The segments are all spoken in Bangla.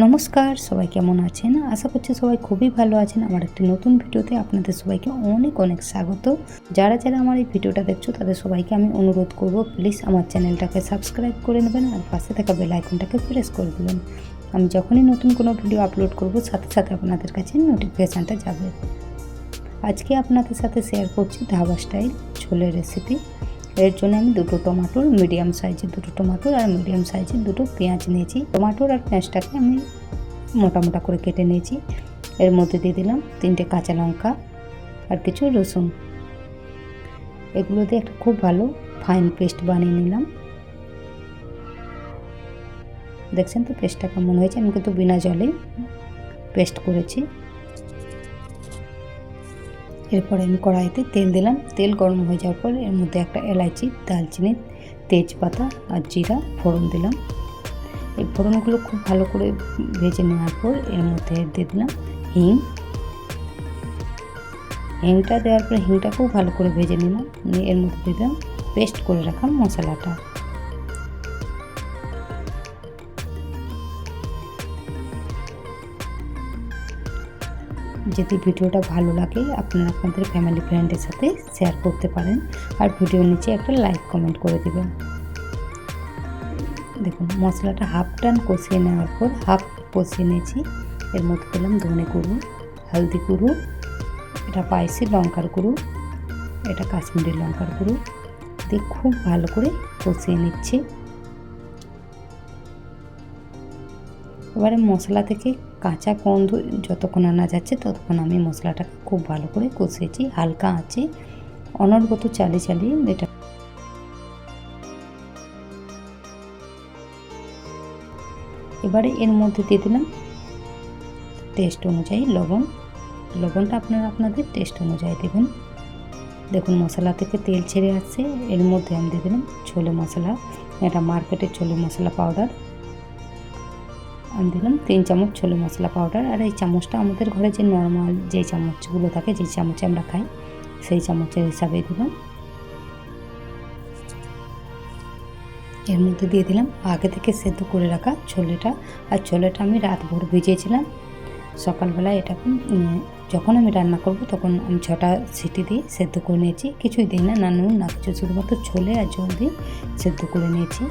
নমস্কার, সবাই কেমন আছেন? আশা করছি সবাই খুবই ভালো আছেন। আমার একটি নতুন ভিডিওতে আপনাদের সবাইকে অনেক অনেক স্বাগত। যারা যারা আমার এই ভিডিওটা দেখছ, তাদের সবাইকে আমি অনুরোধ করব প্লিজ আমার চ্যানেলটাকে সাবস্ক্রাইব করে নেবেন আর পাশে থাকা বেল আইকনটাকে প্রেস করে দেবেন। আমি যখনই নতুন কোনো ভিডিও আপলোড করব, সাথে সাথে আপনাদের কাছে নোটিফিকেশানটা যাবে। আজকে আপনাদের সাথে শেয়ার করছি ধাবা স্টাইল ছোলের রেসিপি এর জন্য আমি দুটো টমাটোর মিডিয়াম সাইজের দুটো টমাটোর আর মিডিয়াম সাইজের দুটো পেঁয়াজ নিয়েছি। টমাটোর আর পেঁয়াজটাকে আমি মোটা মোটা করে কেটে নিয়েছি। এর মধ্যে দিয়ে দিলাম তিনটে কাঁচা লঙ্কা আর কিছু রসুন। এগুলো দিয়ে একটা খুব ভালো ফাইন পেস্ট বানিয়ে নিলাম। দেখছেন তো পেস্টটা কেমন হয়েছে? আমি কিন্তু বিনা জলে পেস্ট করেছি। এরপরে আমি কড়াইতে তেল দিলাম। তেল গরম হয়ে যাওয়ার পর এর মধ্যে একটা এলাচি দালচিনি তেজপাতা আর জিরা ফোড়ন দিলাম। এই ফোড়নগুলো খুব ভালো করে ভেজে নেওয়ার পর এর মধ্যে দিয়ে দিলাম হিং। হিংটা দেওয়ার পর হিংটা খুব ভালো করে ভেজে নিলাম। এর মধ্যে দিয়ে দিলাম পেস্ট করে রাখা মশলাটা। যদি ভিডিওটা ভালো লাগে, আপনারা আপনাদের ফ্যামিলি ফ্রেন্ডের সাথে শেয়ার করতে পারেন। আর ভিডিওর নিচে একটা লাইক কমেন্ট করে দেবেন। দেখুন, মশলাটা হাফ টান কষিয়ে নেওয়ার পর হাফ কষিয়ে নিয়েছি। এর মধ্যে দিলাম ধনে গুঁড়ো, হলদি গুঁড়ো, এটা পাইসি লঙ্কার গুঁড়ো, এটা কাশ্মীরি লঙ্কার গুঁড়ো দিয়ে খুব ভালো করে কষিয়ে নিচ্ছি। এবারে মশলা থেকে কাঁচা গন্ধ যতক্ষণ আনা যাচ্ছে ততক্ষণ আমি মশলাটাকে খুব ভালো করে কষিয়েছি হালকা আঁচে। অনর্গত চালিয়ে চালিয়ে এটা এবারে এর মধ্যে দিয়ে দিলাম টেস্ট অনুযায়ী লবণ। লবণটা আপনারা আপনাদের টেস্ট অনুযায়ী দেবেন। দেখুন মশলা থেকে তেল ছেড়ে আসছে, এর মধ্যে আমি দিয়ে দিলাম ছোলে মশলা, এটা মার্কেটের ছোলে মশলা পাউডার। আমি দিলাম তিন চামচ ছোলে মশলা পাউডার আর এই চামচটা আমাদের ঘরে যে নর্মাল যে চামচগুলো থাকে, যে চামচে আমরা খাই, সেই চামচের হিসাবে দিলাম। এর মধ্যে দিয়ে দিলাম আগে থেকে সেদ্ধ করে রাখা ছোলেটা। আর ছোলেটা আমি রাত ভোর ভিজিয়েছিলাম। সকালবেলা এটা যখন আমি রান্না করব তখন আমি ছটা সিটি দিয়ে সেদ্ধ করে নিয়েছি। কিছুই দিই না না নুন, না কিছু, শুধুমাত্র ছোলে আর জল দিয়ে সেদ্ধ করে নিয়েছি।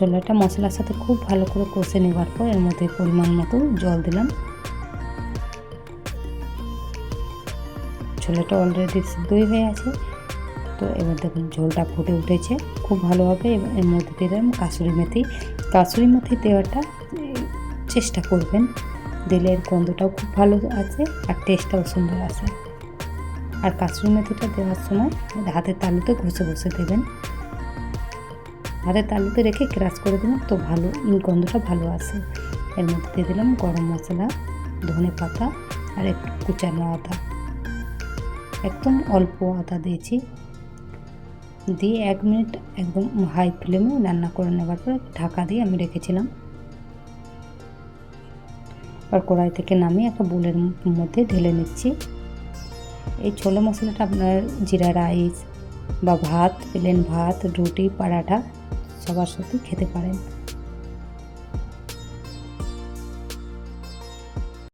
ছোলাটা মশলার সাথে খুব ভালো করে কষে নেবার পর এর মধ্যে পরিমাণ মতো জল দিলাম। ছোলাটা অলরেডি সিদ্ধই হয়ে আছে তো এবার দেখুন, ঝোলটা ফুটে উঠেছে। খুব ভালোভাবে এর মধ্যে দিলাম কাসুরি মেথি। কাসুরি মেথি দেওয়াটা চেষ্টা করবেন, দিলে এর গন্ধটাও খুব ভালো আছে আর টেস্টটাও সুন্দর আছে। আর কাসুরি মেথিটা দেওয়ার সময় হাতের তালুতে ঘষে ঘষে দেবেন। হাতের তালুতে রেখে ক্রাশ করে দিলাম, তো ভালো গন্ধটা ভালো আসে এর মধ্যে দিয়ে দিলাম গরম মশলা, ধনে পাতা আর একটু কুচানো আদা। একদম অল্প আদা দিয়েছি। দিয়ে এক মিনিট একদম হাই ফ্লেমে রান্না করে নেবার পর ঢাকা দিয়ে আমি রেখেছিলাম। আর কড়াই থেকে নামিয়ে একটা বোলের মধ্যে ঢেলে নিচ্ছি। এই ছোলা মশলাটা আপনার জিরা রাইস বা ভাত প্লেন ভাত রুটি পরাঠা সবার সাথে খেতে পারেন।